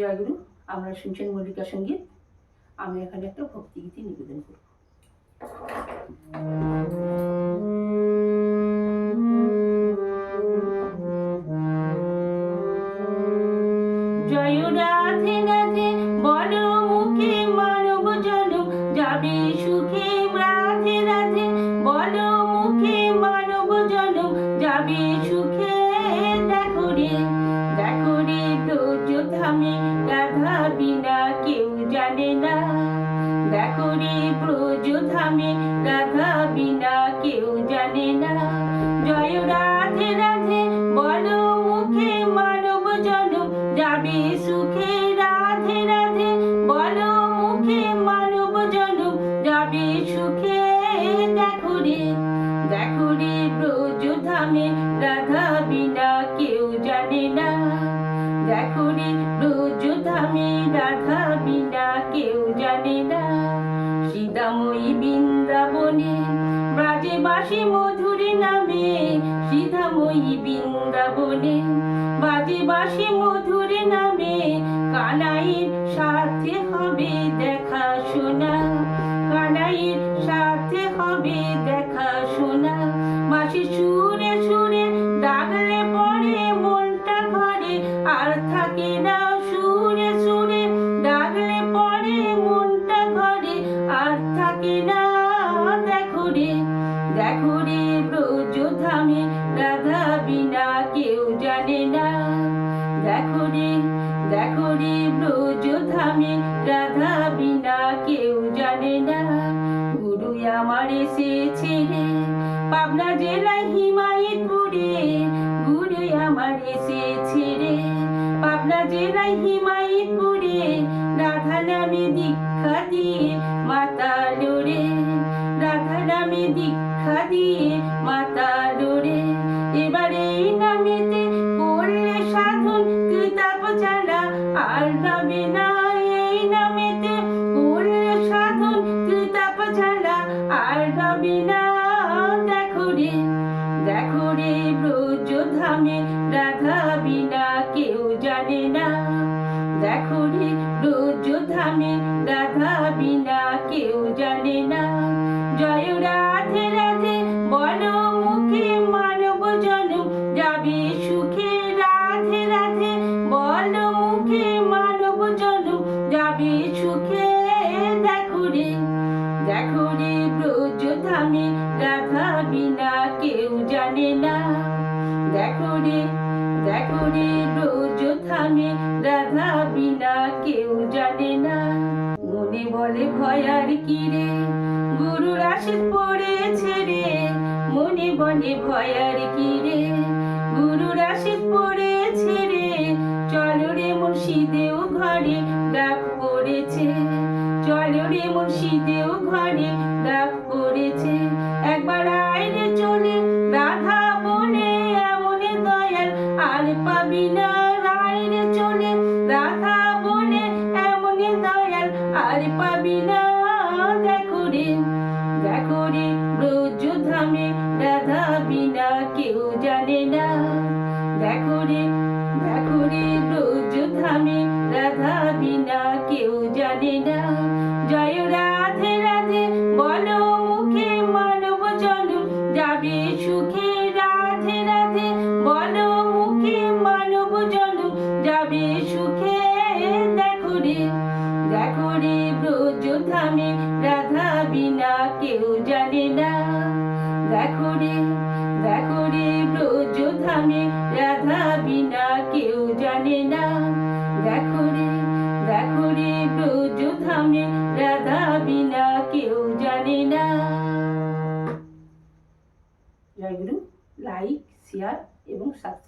জয়গুরু আমরা শুনছেন মল্লিকা সংগীত। আমি এখানে একটা ভক্তিগীতি নিবেদন করব। জয় রাধে যাবে যাবে ব্রজধামে রাধা বিনা কেউ জানে না। দেখো রে ব্রজধামে রাধা বিনা কেউ জানে না। জয় রাধে রাধে মুখে মানব যাবে সুখে রাধে রাধে মুখে মানব যাবে সুখে। দেখো রে দেখো রে দেখো রে ব্রজধামে রাধা বিনা কেউ জানে না। সীতাময়ী বৃন্দাবনে ব্রাজে বাসি মধুরী নামে সীতাময়ী বৃন্দাবনে বাজে বাসি মধুরী নামে কানাইয়ের সাথে হবে দেখা শোনা। কানাইয়ের সাথে হবে দেখা শোনা। মাসি সুরে বিনা কেউ জানে না। দেখো রে দেখো রে ব্রজধামে রাধা বিনা, কেউ জানে না। গুরু আমার এসেছে রে, পাবনা জেলায় হিমায়তপুরে। গুরু আমার এসেছে রে, পাবনা জেলায় হিমায়তপুরে। রাধা নামে দীক্ষা দিয়ে মাতা লোরে রাধা নামে দীক্ষা দিয়ে মাতা জানা আর নামে না, এই নামেতে করলে সাধন কৃতাপ জানা আর নামে না, দেখো রে দেখো রে ব্রজধামে রাধা বিনা, কেউ জানে না। দেখো রে ব্রজধামে রাধা বিনা, কেউ জানে না। সুখে দেখো রে দেখো রে বিনা কেউ জানে না। দেখো রে দেখো রে ব্রজধামে রাধা বিনা কেউ জানে না। মনে বলে ভয় আর কি রে, গুরুর আশীষ পড়েছে রে। মনে বলে ভয় আর কি রে ব্রজধামে রাধা বিনা, কেউ জানে না। দেখো রে দেখো রে ব্রজধামে রাধা বিনা, কেউ জানে না। জয় রাধে রাধে, বলো মুখে মানব জনম। যাবে সুখে রাধে রাধে, বলো মুখে মানব জনম। যাবে সুখে দেখো রে ব্রজধামে রাধা বিনা কেউ জানে না। দেখো রে দেখো রে ব্রজধামে রাধা বিনা কেউ জানে না। দেখো রে দেখো রে ব্রজধামে রাধা বিনা কেউ জানে না। জয় গুরু, লাইক, শেয়ার এবং সাবস্ক্রাইব।